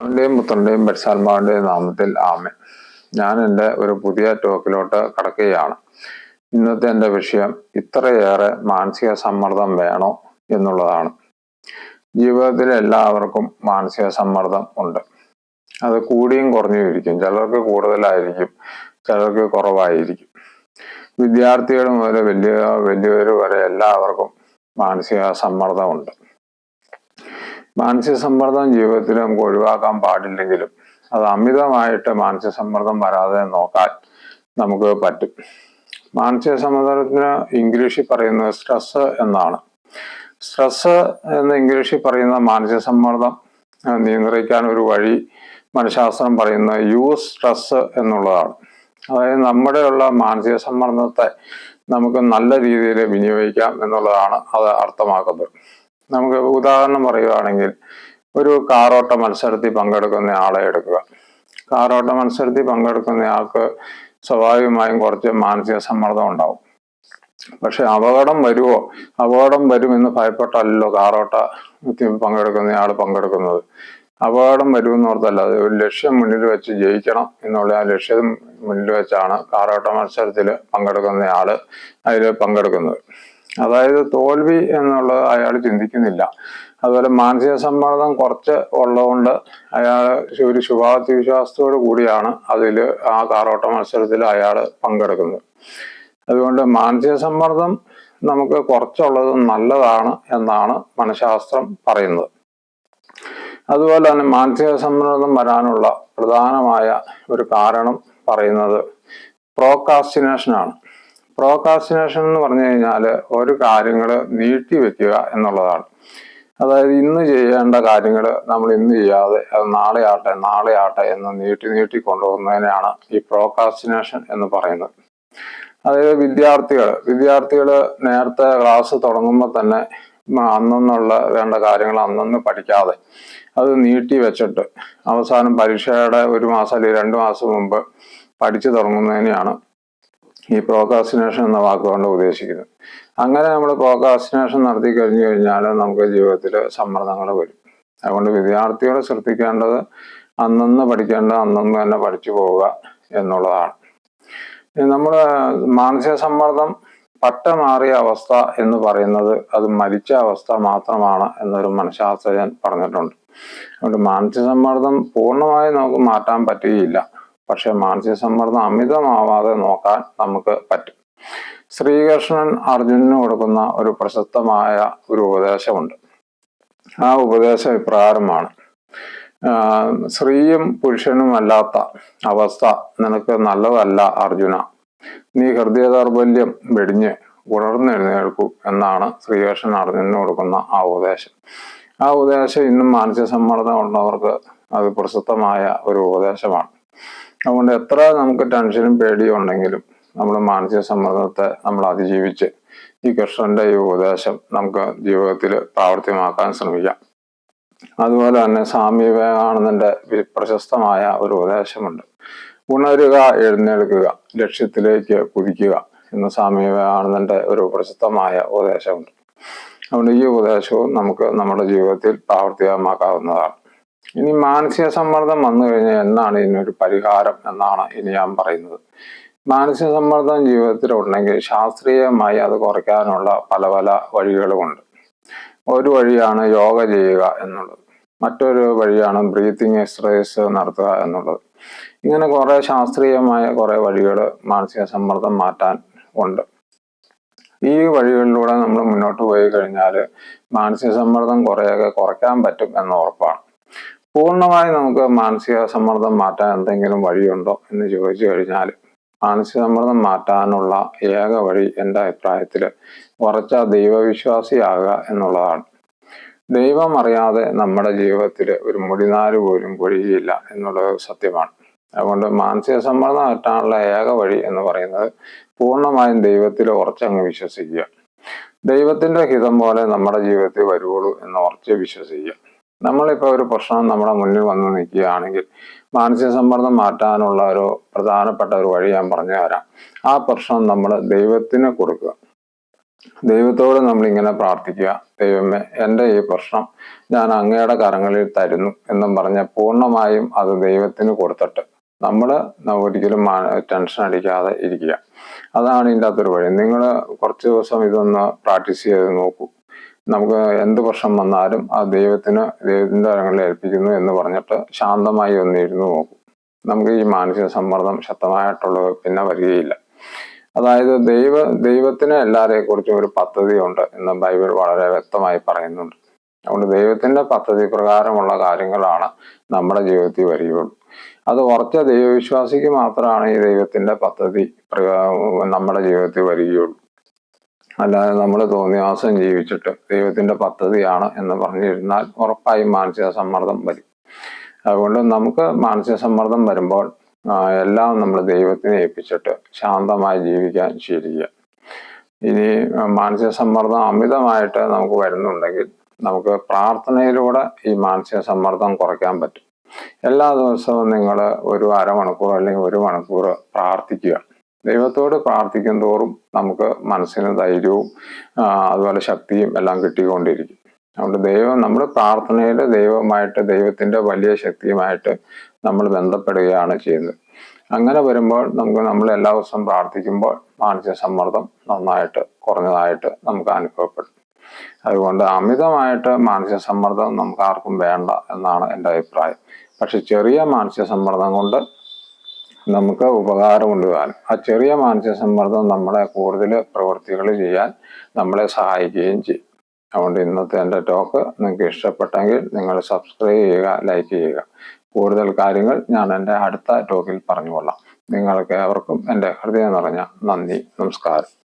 ന്റെയും പുത്രന്റെയും പരിശാത്മാവിന്റെയും നാമത്തിൽ ആമേ ഞാൻ എന്റെ ഒരു പുതിയ ടോക്കിലോട്ട് കടക്കുകയാണ്. ഇന്നത്തെ എന്റെ വിഷയം ഇത്രയേറെ മാനസിക സമ്മർദ്ദം വേണോ എന്നുള്ളതാണ്. ജീവിതത്തിൽ എല്ലാവർക്കും മാനസിക സമ്മർദ്ദം ഉണ്ട്. അത് കൂടിയും കുറഞ്ഞും ഇരിക്കും ചിലർക്ക് കൂടുതലായിരിക്കും ചിലർക്ക് കുറവായിരിക്കും. വിദ്യാർത്ഥികൾ മുതൽ വലിയ വലിയവർ വരെ എല്ലാവർക്കും മാനസിക സമ്മർദ്ദമുണ്ട്. മാനസിക സമ്മർദ്ദം ജീവിതത്തിൽ നമുക്ക് ഒഴിവാക്കാൻ പാടില്ലെങ്കിലും അത് അമിതമായിട്ട് മാനസിക സമ്മർദ്ദം വരാതെ നോക്കാൻ നമുക്ക് പറ്റും. മാനസിക സമ്മർദ്ദത്തിന് ഇംഗ്ലീഷിൽ പറയുന്നത് സ്ട്രെസ് എന്നാണ്. സ്ട്രെസ് എന്ന് ഇംഗ്ലീഷിൽ പറയുന്ന മാനസിക സമ്മർദ്ദം നിയന്ത്രിക്കാൻ ഒരു വഴി മനഃശാസ്ത്രം പറയുന്നത് യൂസ് സ്ട്രെസ് എന്നുള്ളതാണ്. അതായത് നമ്മുടെയുള്ള മാനസിക സമ്മർദ്ദത്തെ നമുക്ക് നല്ല രീതിയിൽ വിനിയോഗിക്കാം എന്നുള്ളതാണ് അത് അർത്ഥമാക്കുന്നത്. നമുക്ക് ഉദാഹരണം പറയുകയാണെങ്കിൽ ഒരു കാറോട്ട മത്സരത്തിൽ പങ്കെടുക്കുന്ന ആളെ എടുക്കുക. കാറോട്ട മത്സരത്തിൽ പങ്കെടുക്കുന്നയാൾക്ക് സ്വാഭാവികമായും കുറച്ച് മാനസിക സമ്മർദ്ദം ഉണ്ടാവും. പക്ഷെ അപകടം വരുമോ അപകടം വരുമെന്ന് ഭയപ്പെട്ടല്ലോ കാറോട്ട പങ്കെടുക്കുന്ന ആൾ പങ്കെടുക്കുന്നത്. അപകടം വരുമെന്ന് ഓർത്തല്ല അത് ഒരു ലക്ഷ്യം മുന്നിൽ വെച്ച് ജയിക്കണം എന്നുള്ള ആ ലക്ഷ്യം മുന്നിൽ വെച്ചാണ് കാറോട്ട മത്സരത്തിൽ പങ്കെടുക്കുന്നയാൾ അതിൽ പങ്കെടുക്കുന്നത്. അതായത് തോൽവി എന്നുള്ളത് അയാൾ ചിന്തിക്കുന്നില്ല. അതുപോലെ മാനസിക സമ്മർദ്ദം കുറച്ച് ഉള്ളതുകൊണ്ട് അയാൾ ഒരു ശുഭാപ്തി വിശ്വാസത്തോടു കൂടിയാണ് അതിൽ ആ കാറോട്ട മത്സരത്തിൽ അയാൾ പങ്കെടുക്കുന്നത്. അതുകൊണ്ട് മാനസിക സമ്മർദ്ദം നമുക്ക് കുറച്ചുള്ളത് നല്ലതാണ് എന്നാണ് മനഃശാസ്ത്രം പറയുന്നത്. അതുപോലെ തന്നെ മാനസിക സമ്മർദ്ദം വരാനുള്ള പ്രധാനമായ ഒരു കാരണം പറയുന്നത് പ്രോകാസ്റ്റിനേഷൻ ആണ് പ്രോകാസ്റ്റിനേഷൻ എന്ന് പറഞ്ഞു കഴിഞ്ഞാൽ ഒരു കാര്യങ്ങൾ നീട്ടി വെക്കുക എന്നുള്ളതാണ്. അതായത് ഇന്ന് ചെയ്യേണ്ട കാര്യങ്ങൾ നമ്മൾ ഇന്ന് ചെയ്യാതെ അത് നാളെ ആട്ടെ നാളെ ആട്ടെ എന്ന് നീട്ടി നീട്ടി കൊണ്ടുപോകുന്നതിനാണ് ഈ പ്രോകാസ്റ്റിനേഷൻ എന്ന് പറയുന്നത്. അതായത് വിദ്യാർത്ഥികൾ വിദ്യാർത്ഥികൾ നേരത്തെ ക്ലാസ് തുടങ്ങുമ്പോൾ തന്നെ അന്നൊന്നുള്ള വേണ്ട കാര്യങ്ങൾ അന്നന്ന് പഠിക്കാതെ അത് നീട്ടി വെച്ചിട്ട് അവസാനം പരീക്ഷയുടെ ഒരു മാസം അല്ലെങ്കിൽ രണ്ട് മാസം മുമ്പ് പഠിച്ചു തുടങ്ങുന്നതിനെയാണ് ഈ പ്രോകാസ്റ്റിനേഷൻ എന്ന വാക്കുകൊണ്ട് ഉദ്ദേശിക്കുന്നത് അങ്ങനെ നമ്മൾ പ്രോകാസ്റ്റിനേഷൻ നടത്തി കഴിഞ്ഞു കഴിഞ്ഞാൽ നമുക്ക് ജീവിതത്തിൽ സമ്മർദ്ദങ്ങൾ വരും. അതുകൊണ്ട് വിദ്യാർത്ഥികളെ ശ്രദ്ധിക്കേണ്ടത് അന്നന്ന് പഠിക്കേണ്ടത് അന്നന്ന് തന്നെ പഠിച്ചു പോവുക എന്നുള്ളതാണ്. നമ്മൾ മാനസിക സമ്മർദ്ദം പട്ട മാറിയ അവസ്ഥ എന്ന് പറയുന്നത് അത് മരിച്ച അവസ്ഥ മാത്രമാണ് എന്നൊരു മനഃശാസ്ത്രജ്ഞൻ പറഞ്ഞിട്ടുണ്ട്. അതുകൊണ്ട് മാനസിക സമ്മർദ്ദം പൂർണമായി നമുക്ക് മാറ്റാൻ പറ്റുകയില്ല. പക്ഷെ മാനസിക സമ്മർദ്ദം അമിതമാവാതെ നോക്കാൻ നമുക്ക് പറ്റും. ശ്രീകൃഷ്ണൻ അർജുനന് കൊടുക്കുന്ന ഒരു പ്രശസ്തമായ ഒരു ഉപദേശമുണ്ട്. ആ ഉപദേശം ഇപ്രകാരമാണ് സ്ത്രീയും പുരുഷനും അല്ലാത്ത അവസ്ഥ നിനക്ക് നല്ലതല്ല അർജുന. നീ ഹൃദയ ദൗർബല്യം വെടിഞ്ഞ് ഉണർന്നെഴുന്നേൽക്കൂ എന്നാണ് ശ്രീകൃഷ്ണൻ അർജുനന് കൊടുക്കുന്ന ആ ഉപദേശം. ആ ഉപദേശം ഇന്നും മാനസിക സമ്മർദ്ദം ഉള്ളവർക്ക് അത് പ്രസക്തമായ ഒരു ഉപദേശമാണ്. അതുകൊണ്ട് എത്ര നമുക്ക് ടെൻഷനും പേടിയും ഉണ്ടെങ്കിലും നമ്മൾ മാനസിക സമ്മർദ്ദത്തെ നമ്മൾ അതിജീവിച്ച് ഈ കൃഷ്ണന്റെ ഈ ഉപദേശം നമുക്ക് ജീവിതത്തിൽ പ്രാവർത്തികമാക്കാൻ ശ്രമിക്കാം. അതുപോലെ തന്നെ സ്വാമി വിവേകാനന്ദന്റെ പ്രശസ്തമായ ഒരു ഉപദേശമുണ്ട്. ഉണരുക എഴുന്നേൽക്കുക ലക്ഷ്യത്തിലേക്ക് കുതിക്കുക എന്ന സ്വാമി വിവേകാനന്ദന്റെ ഒരു പ്രശസ്തമായ ഉപദേശമുണ്ട്. അതുകൊണ്ട് ഈ ഉപദേശവും നമുക്ക് നമ്മുടെ ജീവിതത്തിൽ പ്രാവർത്തികമാക്കാവുന്നതാണ്. ഇനി മാനസിക സമ്മർദ്ദം വന്നു കഴിഞ്ഞാൽ എന്നാണ് ഇതിനൊരു പരിഹാരം എന്നാണ് ഇനി ഞാൻ പറയുന്നത്. മാനസിക സമ്മർദ്ദം ജീവിതത്തിൽ ഉണ്ടെങ്കിൽ ശാസ്ത്രീയമായി അത് കുറയ്ക്കാനുള്ള പല പല വഴികളുമുണ്ട് ഒരു വഴിയാണ് യോഗ ചെയ്യുക എന്നുള്ളത്. മറ്റൊരു വഴിയാണ് ബ്രീത്തിങ് എക്സസൈസ് നടത്തുക എന്നുള്ളത്. ഇങ്ങനെ കുറെ ശാസ്ത്രീയമായ കുറെ വഴികൾ മാനസിക സമ്മർദ്ദം മാറ്റാൻ ഉണ്ട്. ഈ വഴികളിലൂടെ നമ്മൾ മുന്നോട്ട് പോയി കഴിഞ്ഞാൽ മാനസിക സമ്മർദ്ദം കുറേയൊക്കെ കുറയ്ക്കാൻ പറ്റും എന്ന് ഉറപ്പാണ്. പൂർണമായി നമുക്ക് മാനസിക സമ്മർദ്ദം മാറ്റാൻ എന്തെങ്കിലും വഴിയുണ്ടോ എന്ന് ചോദിച്ചു കഴിഞ്ഞാൽ മാനസിക സമ്മർദ്ദം മാറ്റാനുള്ള ഏക വഴി എന്റെ അഭിപ്രായത്തിൽ ഉറച്ച ദൈവവിശ്വാസിയാകുക എന്നുള്ളതാണ്. ദൈവം അറിയാതെ നമ്മുടെ ജീവിതത്തിൽ ഒരു മുടിനാര് പോലും കൊഴിയുകയില്ല എന്നുള്ളത് സത്യമാണ്. അതുകൊണ്ട് മാനസിക സമ്മർദ്ദം മാറ്റാനുള്ള ഏക വഴി എന്ന് പറയുന്നത് പൂർണമായും ദൈവത്തിൽ ഉറച്ചങ്ങ് വിശ്വസിക്കുക. ദൈവത്തിന്റെ ഹിതം പോലെ നമ്മുടെ ജീവിതത്തിൽ വരുവുള്ളൂ എന്ന് ഉറച്ച് വിശ്വസിക്കുക. നമ്മളിപ്പോൾ ഒരു പ്രശ്നം നമ്മുടെ മുന്നിൽ വന്ന് നിൽക്കുകയാണെങ്കിൽ മാനസിക സമ്മർദ്ദം മാറ്റാനുള്ള ഒരു പ്രധാനപ്പെട്ട ഒരു വഴി ഞാൻ പറഞ്ഞു തരാം. ആ പ്രശ്നം നമ്മൾ ദൈവത്തിന് കൊടുക്കുക. ദൈവത്തോട് നമ്മളിങ്ങനെ പ്രാർത്ഥിക്കുക. ദൈവമേ എന്റെ ഈ പ്രശ്നം ഞാൻ അങ്ങയുടെ കരങ്ങളിൽ തരുന്നു എന്നും പറഞ്ഞ് പൂർണമായും അത് ദൈവത്തിന് കൊടുത്തിട്ട് നമ്മൾ ഒരിക്കലും ടെൻഷൻ അടിക്കാതെ ഇരിക്കുക. അതാണ് ഇതിന്റെ അകത്തൊരു വഴി. നിങ്ങൾ കുറച്ച് ദിവസം ഇതൊന്ന് പ്രാക്ടീസ് ചെയ്ത് നോക്കൂ. നമുക്ക് എന്ത് പ്രശ്നം വന്നാലും ആ ദൈവത്തിന് ദൈവത്തിന്റെ കരങ്ങളിൽ ഏൽപ്പിക്കുന്നു എന്ന് പറഞ്ഞിട്ട് ശാന്തമായി ഒന്ന് ഇരുന്ന് നോക്കൂ. നമുക്ക് ഈ മാനസിക സമ്മർദ്ദം ശക്തമായിട്ടുള്ള പിന്നെ വരികയില്ല. അതായത് ദൈവ ദൈവത്തിന് എല്ലാവരെയും കുറിച്ചും ഒരു പദ്ധതിയുണ്ട് എന്ന് ബൈബിൾ വളരെ വ്യക്തമായി പറയുന്നുണ്ട്. അതുകൊണ്ട് ദൈവത്തിന്റെ പദ്ധതി പ്രകാരമുള്ള കാര്യങ്ങളാണ് നമ്മുടെ ജീവിതത്തിൽ വരികയുള്ളൂ. അത് ഉറച്ച ദൈവവിശ്വാസിക്ക് മാത്രമാണ് ഈ ദൈവത്തിന്റെ പദ്ധതി നമ്മുടെ ജീവിതത്തിൽ വരികയുള്ളൂ. അല്ലാതെ നമ്മൾ തോന്നിയാസം ജീവിച്ചിട്ട് ദൈവത്തിന്റെ പദ്ധതിയാണ് എന്ന് പറഞ്ഞിരുന്നാൽ ഉറപ്പായും മാനസിക സമ്മർദ്ദം വരും. അതുകൊണ്ട് നമുക്ക് മാനസിക സമ്മർദ്ദം വരുമ്പോൾ എല്ലാം നമ്മൾ ദൈവത്തിനെ ഏൽപ്പിച്ചിട്ട് ശാന്തമായി ജീവിക്കാൻ ശീലിക്കുക. ഇനി മാനസിക സമ്മർദ്ദം അമിതമായിട്ട് നമുക്ക് വരുന്നുണ്ടെങ്കിൽ നമുക്ക് പ്രാർത്ഥനയിലൂടെ ഈ മാനസിക സമ്മർദ്ദം കുറയ്ക്കാൻ പറ്റും. എല്ലാ ദിവസവും നിങ്ങൾ ഒരു അരമണിക്കൂർ അല്ലെങ്കിൽ ഒരു മണിക്കൂർ പ്രാർത്ഥിക്കുക. ദൈവത്തോട് പ്രാർത്ഥിക്കും തോറും നമുക്ക് മനസ്സിന് ധൈര്യവും അതുപോലെ ശക്തിയും എല്ലാം കിട്ടിക്കൊണ്ടിരിക്കും. അതുകൊണ്ട് ദൈവം നമ്മൾ പ്രാർത്ഥനയിൽ ദൈവമായിട്ട് ദൈവത്തിന്റെ വലിയ ശക്തിയുമായിട്ട് നമ്മൾ ബന്ധപ്പെടുകയാണ് ചെയ്യുന്നത്. അങ്ങനെ വരുമ്പോൾ നമുക്ക് നമ്മൾ എല്ലാ ദിവസവും പ്രാർത്ഥിക്കുമ്പോൾ മാനസിക സമ്മർദ്ദം നന്നായിട്ട് കുറഞ്ഞതായിട്ട് നമുക്ക് അനുഭവപ്പെടും. അതുകൊണ്ട് അമിതമായിട്ട് മാനസിക സമ്മർദ്ദം നമുക്ക് ആർക്കും വേണ്ട എന്നാണ് എന്റെ അഭിപ്രായം. പക്ഷെ ചെറിയ മാനസിക സമ്മർദ്ദം കൊണ്ട് നമുക്ക് ഉപകാരമുണ്ട് ആ ചെറിയ മാനസിക സമ്മർദ്ദം നമ്മളെ കൂടുതൽ പ്രവൃത്തികൾ ചെയ്യാൻ നമ്മളെ സഹായിക്കുകയും ചെയ്യും. അതുകൊണ്ട് ഇന്നത്തെ എന്റെ ടോക്ക് നിങ്ങൾക്ക് ഇഷ്ടപ്പെട്ടെങ്കിൽ നിങ്ങൾ സബ്സ്ക്രൈബ് ചെയ്യുക ലൈക്ക് ചെയ്യുക. കൂടുതൽ കാര്യങ്ങൾ ഞാൻ എന്റെ അടുത്ത ടോക്കിൽ പറഞ്ഞുകൊള്ളാം. നിങ്ങൾക്ക് ഏവർക്കും എന്റെ ഹൃദയം നിറഞ്ഞ നന്ദി നമസ്കാരം.